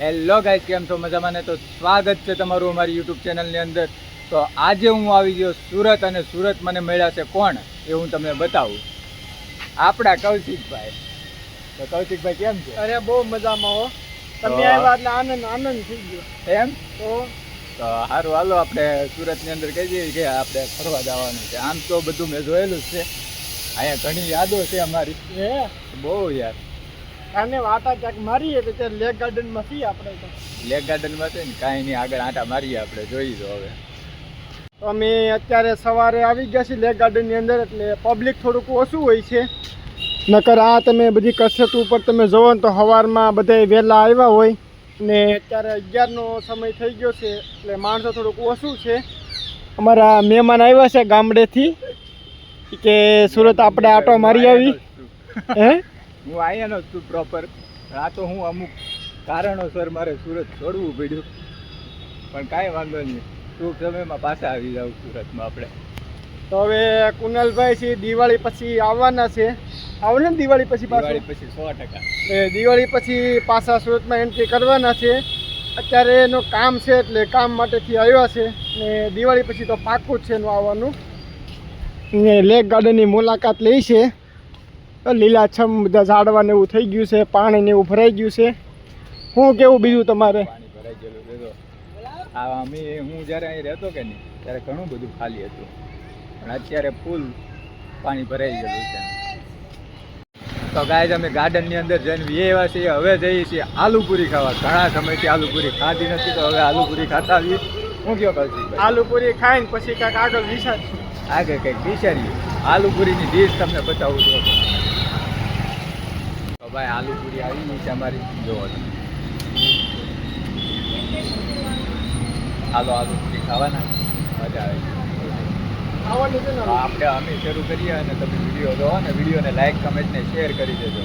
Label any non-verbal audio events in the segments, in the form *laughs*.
Hello guys કેમ છો? મજામાં ને? તો સ્વાગત છે તમારું અમારી યુટ્યુબ ચેનલની અંદર. તો આજે હું આવી ગયો સુરત અને સુરત મને મળ્યા છે કોણ? એ હું તમને બતાવું. આપણા કૌશિકભાઈ. તો કૌશિકભાઈ કેમ છે? અરે બહુ મજામાં હો. તમે. આવ્યા એટલે આનંદ આનંદ થઈ ગયો. એમ? તો? તો સારું હાલો આપણે સુરતની અંદર કહી દઈએ કે આપણે ફરવા જવાનું છે. આમ તો બધું મેં જોયેલું જ છે. અહીંયા ઘણી યાદો છે અમારી. બહુ યાર આને વાટા ક્યાંક મારીએ તો ત્યાં લેક ગાર્ડનમાં છીએ આપણે તો. લેક ગાર્ડનમાં છે ને કાંઈ નહીં આગળ આંટા મારીએ આપણે જોઈ તો હવે. અમે અત્યારે સવારે આવી ગયા છીએ લેક ગાર્ડનની અંદર એટલે પબ્લિક થોડુંક ઓછું હોય છે. નકર આ તમે બધી કસરત ઉપર તમે જોવો ને તો સવારમાં બધા વહેલા આવ્યા હોય. ને અત્યારે અગિયારનો સમય થઈ ગયો છે એટલે માણસો થોડુંક ઓછું છે. અમારા મહેમાન આવ્યા છે ગામડેથી કે સુરત આપણે આટો મારી આવી. હે? હું આવ્યાનો જ છું પ્રોપર આ તો હું અમુક કારણોસર મારે સુરત છોડવું પડ્યું. પણ કાંઈ વાંધો નહીં. ટૂંક સમયમાં પાછા આવી જાવ સુરતમાં આપણે. તો હવે કુનાલભાઈ છે દિવાળી પછી આવવાના છે. આવે ને દિવાળી પછી પાછું. દિવાળી પછી સો ટકા. એ દિવાળી પછી પાછા સુરતમાં એન્ટ્રી કરવાના છે. અત્યારે એનું કામ છે એટલે કામ માટેથી આવ્યા છે. ને દિવાળી પછી તો પાક્કું જ છે એનું આવવાનું. ને લેક ગાર્ડનની મુલાકાત લઈ છે. લીલાછમ બધા ઝાડવા ને એવું થઈ ગયું છે પાણીને એવું ભરાઈ ગયું છે. શું કેવું બીજું તમારે? અમે હું જ્યારે અહીં રહેતો કે નહીં ત્યારે ઘણું બધું ખાલી હતું. પણ અત્યારે ફૂલ પાણી ભરાઈ ગયેલું છે. તો ગાય અમે ગાર્ડનની અંદર જઈને વીએ આવ્યા છીએ હવે જઈએ છીએ આલુપુરી ખાવા. ઘણા સમયથી આલુપુરી ખાધી નથી તો હવે આલુપુરી ખાતા આવીએ. હું કહો કૌશિકભાઈ આલુપુરી ખાઈને પછી કાંઈક આગળ વિચાર આગળ કંઈક વિચારીએ. આલુપુરીની ડીશ તમને બતાવું છું. તો ભાઈ આલુપુરી આવી ગઈ છે અમારી. જોવો તમે હાલો આલુપુરી ખાવાના. મજા આવે. છે આપણે અમે શરૂ કરીએ અને તમે વીડિયો જોવો ને વિડીયોને લાઈક કમેન્ટ ને શેર કરી દેજો.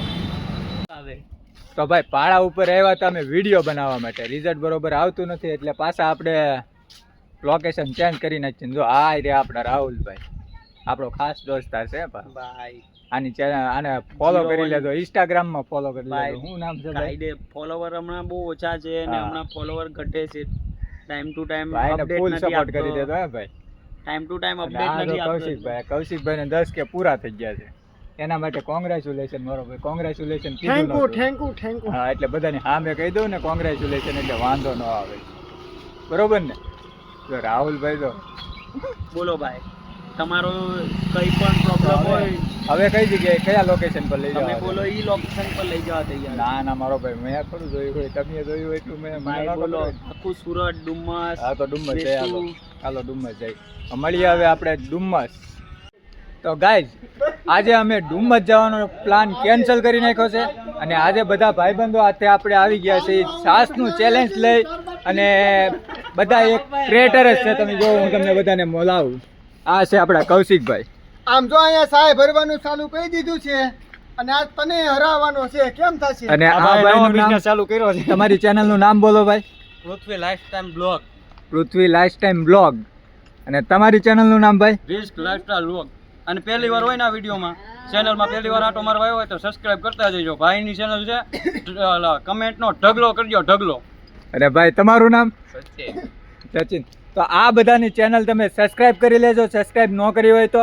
તો ભાઈ પાળા ઉપર આવ્યા હતા અમે વીડિયો બનાવવા માટે. રિઝલ્ટ બરોબર આવતું નથી એટલે પાછા આપણે લોકેશન ચેન્જ કરી નાખીએ જો આ રે આપણા રાહુલભાઈ. આપણો ખાસ દોસ્તાર છે ભાઈ આની ચેનલ આને ફોલો કરી લેજો ઇન્સ્ટાગ્રામમાં ફોલો કરી લેજો. હું નામ છે ભાઈ? ફોલોવર હમણાં બહુ ઓછા છે અને હમણાં ફોલોવર ઘટે છે. Time to time update full support કરી દેતો હે ભાઈ. ટાઈમ ટુ ટાઈમ અપડેટ નથી આપતો. કૌશિકભાઈ કૌશિકભાઈ ને 10 કે પૂરા થઈ ગયા છે. એના માટે કોંગ્રેચ્યુલેશન મારો ભાઈ congratulation thank you thank you thank you હા એટલે બધાની સામે કહી દઉં ને કોંગ્રેચ્યુલેશન એટલે વાંધો ન આવે. બરોબર ને? જો રાહુલભાઈ તો બોલો ભાઈ. તમારો કઈ પણ પ્રોબ્લેમ હોય હવે કઈ જગ્યાએ કયા લોકેશન પર લઈ તમે જવા બોલો ઈ લોકેશન પર લઈ જવા તૈયાર. ના ના મારો ભાઈ મેં થોડું જોયું હોય તમે જોયું હોય તો મેં મારા બોલો આખું સુરત ડુમ્મસ હા તો ડુમ્મસ જઈ હાલો બેસતું. હાલો ડુમ્મસ જઈ મળીએ હવે આપણે ડુમ્મસ. તો ગાઈઝ આજે અમે ડુમ્મસ જવાનો પ્લાન કેન્સલ કરી નાખ્યો છે અને આજે બધા ભાઈબંધો આજે આપણે આવી ગયા છે. સાસનું ચેલેન્જ લઈ અને બધા એક ક્રિએટર જ છે તમે જો હું તમને બધાને બોલાવું. આ છે આપણા કૌશિકભાઈ. આમ જો અહીંયા સાહેબ ભરવાનું ચાલુ કરી દીધું છે અને આ તને હરાવવાનો છે કેમ થશે? અને આ ભાઈનો બિઝનેસ ચાલુ કર્યો છે. તમારી ચેનલનું નામ બોલો ભાઈ. Prithvi life time blog Prithvi life time blog અને તમારી ચેનલનું નામ ભાઈ? રિસ્ક લાઈફસ્ટાઈલ બ્લોગ અને પહેલી વાર હોય ને આ વિડીયોમાં ચેનલમાં પહેલી વાર આટો મારવા આવ્યો હોય તો સબસ્ક્રાઇબ કરતા જજો ભાઈની ચેનલ છે કમેન્ટનો ઢગલો કરજો ઢગલો. અને ભાઈ તમારું નામ? સચિન. તો આ બધાની ચેનલ તમે સબસ્ક્રાઇબ કરી લેજો સબસ્ક્રાઇબ ન કરી હોય તો.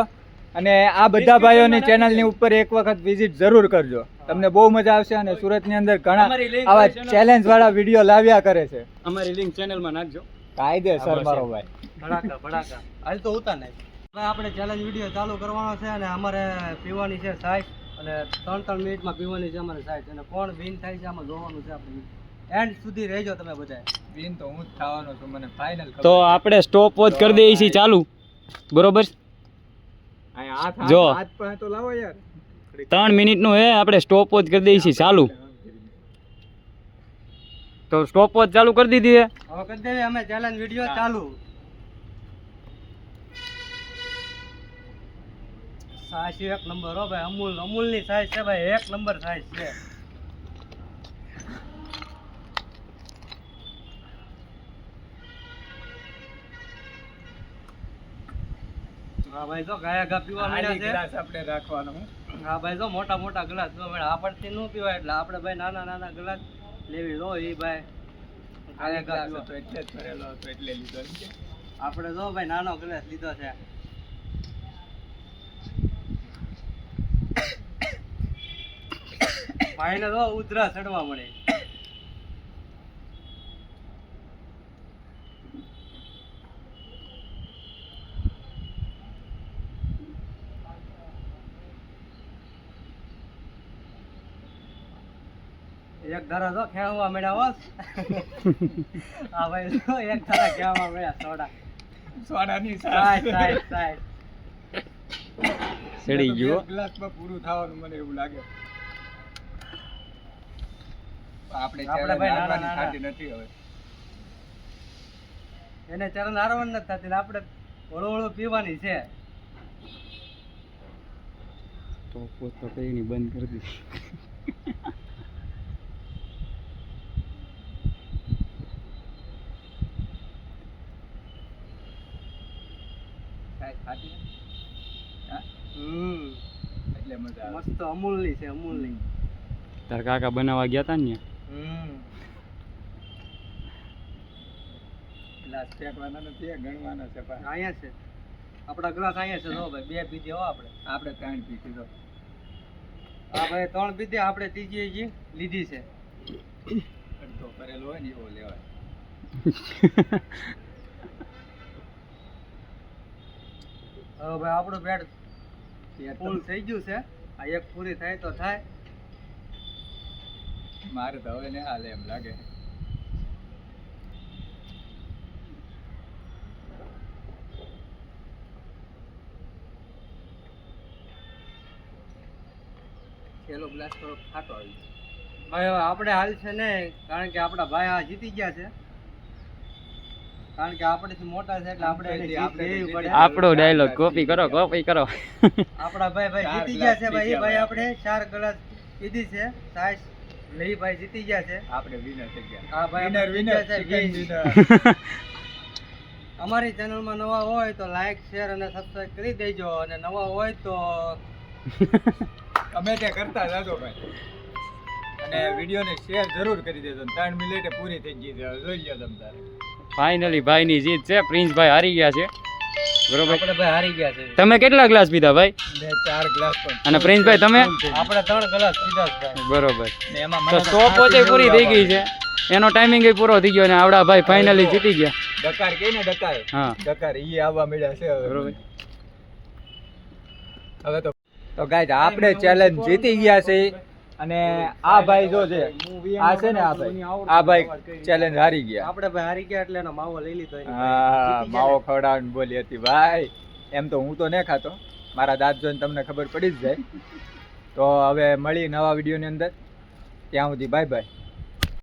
અને આ બધા ભાઈઓની ચેનલની ઉપર એક વખત વિઝિટ જરૂર કરજો. તમને બહુ મજા આવશે અને સુરતની અંદર ઘણા આવા ચેલેન્જ વાળા વીડિયો લાવ્યા કરે છે. અમારી લિંક ચેનલમાં નાખજો. કાયદેસર મારો ભાઈ. ભડાકા ભડાકા. હાલ તો ઉતા નહીં હવે આપણે ચેલેન્જ વીડિયો ચાલુ કરવાનો છે અને અમારે પીવાની છે સાઈડ અને ત્રણ ત્રણ મિનિટમાં પીવાની છે અમારે સાઈડ અને કોણ વિન થાય છે આમાં જોવાનું છે આપણે. એન્ડ સુધી રહેજો તમે બધા વિન તો હું જ થવાનો છું મને ફાઇનલ તો આપણે સ્ટોપ વોચ કરી દઈએ છીએ ચાલુ. બરોબર? જો. હાથ પાસે તો લાવો યાર. ત્રણ મિનિટનું હે આપણે સ્ટોપ વોચ કરી દઈએ છીએ ચાલુ. તો સ્ટોપ વોચ ચાલુ કરી દીધી હે. હવે કરી દઈએ અમે ચેલેન્જ વીડિયો ચાલુ. સાઈઝ એક નંબર હો ભાઈ અમૂલ અમૂલની સાઈઝ છે ભાઈ એક નંબર સાઈઝ છે. હા ભાઈ જો ગાયા ગા પીવા મળ્યા છે. ગ્લાસ આપણે રાખવાનો હું. હા ભાઈ જો મોટા મોટા ગ્લાસ જો ભાઈ આપણથી ન પીવાય એટલે આપણે ભાઈ નાના નાના ગ્લાસ લેવી. જો એ ભાઈ હતો એટલે જ ભરેલો હતો એટલે લીધો આપણે જો ભાઈ નાનો ગ્લાસ લીધો છે. ભાઈને જો ઉધરા ચડવા મળે. એક ધારા તો ખેવા મળ્યા હોત. આ ભાઈ તો એક ધારા ખેવા મળ્યા સોડા. સોડાની સાઈડ. સાઈડ સાઈડ સડી ગયો. ગ્લાસમાં પૂરું થવાનું મને એવું લાગે. આપણે આપણે ભાઈ નાના નાના. નથી હવે. એને ચરણ હારવાનું નથી થતી ને આપણે હળવું હળવું પીવાની છે. તો પોત તો કઈ નહીં બંધ કરી દીધી કાંઈ ખાતી નથી? હા? હમ એટલે મજા આવે મસ્ત અમૂલની છે અમૂલની. તાર કાકા બનાવવા ગયા તા ને હમ. ગ્લાસ ફેંકવાના નથી ગણવાના છે પણ. અહીંયા છે. આપણા ગ્લાસ અહીંયા છે જો ભાઈ બે પીધી હો આપણે. આપણે ત્રણ પીધી કીધો આ ભાઈ ત્રણ પીધી આપણે ત્રીજી હજી લીધી છે. અડધો કરેલો હોય ને એવો લેવાય. હવે ભાઈ આપણું પેટ પેટ ફૂલ થઈ ગયું છે. આ એક પૂરી થાય તો થાય. મારે તો હવે ને હાલે એમ લાગે. છેલ્લો ગ્લાસ થોડો ખાટો આવી હવે આપણે હાલ છે ને, કારણ કે આપણા ભાઈ આ જીતી ગયા છે. કારણ કે આપણે મોટા છે એટલે આપણે આપણે આપણો ડાયલોગ કોપી કરો કોપી કરો. આપણા ભાઈ ભાઈ જીતી ગયા છે ભાઈ. એ ભાઈ આપણે ચાર કલાક કીધી છે. સાહેબ લઈ ભાઈ જીતી ગયા છે. આપણે વિનર થઈ ગયા. હા ભાઈ વિનર વિનર છે, *laughs* અમારી ચેનલમાં નવા હોય તો લાઈક શેર અને સબસ્ક્રાઇબ કરી દેજો. અને નવા હોય તો *laughs* અમે તે કરતા જાજો ભાઈ. અને વિડીયોને શેર જરૂર કરી દેજો. ત્રણ મિનિટે પૂરી થઈ ગઈ છે. જોઈ લો તમ તારે. ફાઇનલી ભાઈની જીત છે. પ્રિન્સભાઈ હારી ગયા છે. બરોબર. આપણે ભાઈ હારી ગયા છે. તમે કેટલા ગ્લાસ પીધા ભાઈ? બે ચાર ગ્લાસ પણ. અને પ્રિન્સભાઈ તમે? આપણે ત્રણ ગ્લાસ પીધા છે બરોબર. એમાં તો જ પૂરી થઈ ગઈ છે. એનો ટાઈમિંગ પૂરો થઈ ગયો અને આવડા ભાઈ ફાઇનલી જીતી ગયા. ડકાર કે ને ડકાર? હા. ડકાર ઈ આવવા મળ્યા છે હવે. બરોબર. હવે તો તો ગાઈઝ આપણે ચેલેન્જ જીતી ગયા છે. અને આ ભાઈ જો છે આ છે ને આ ભાઈ. આ ભાઈ ચેલેન્જ હારી ગયા. આપણે ભાઈ હારી ગયા એટલે એનો માવો લઈ લીધો હા માવો ખવડાવીને બોલી હતી. ભાઈ એમ તો હું તો નહીં ખાતો. મારા દાંત જોઈને તમને ખબર પડી જ જાય. તો હવે મળી નવા વિડીયોની અંદર. ત્યાં સુધી બાય બાય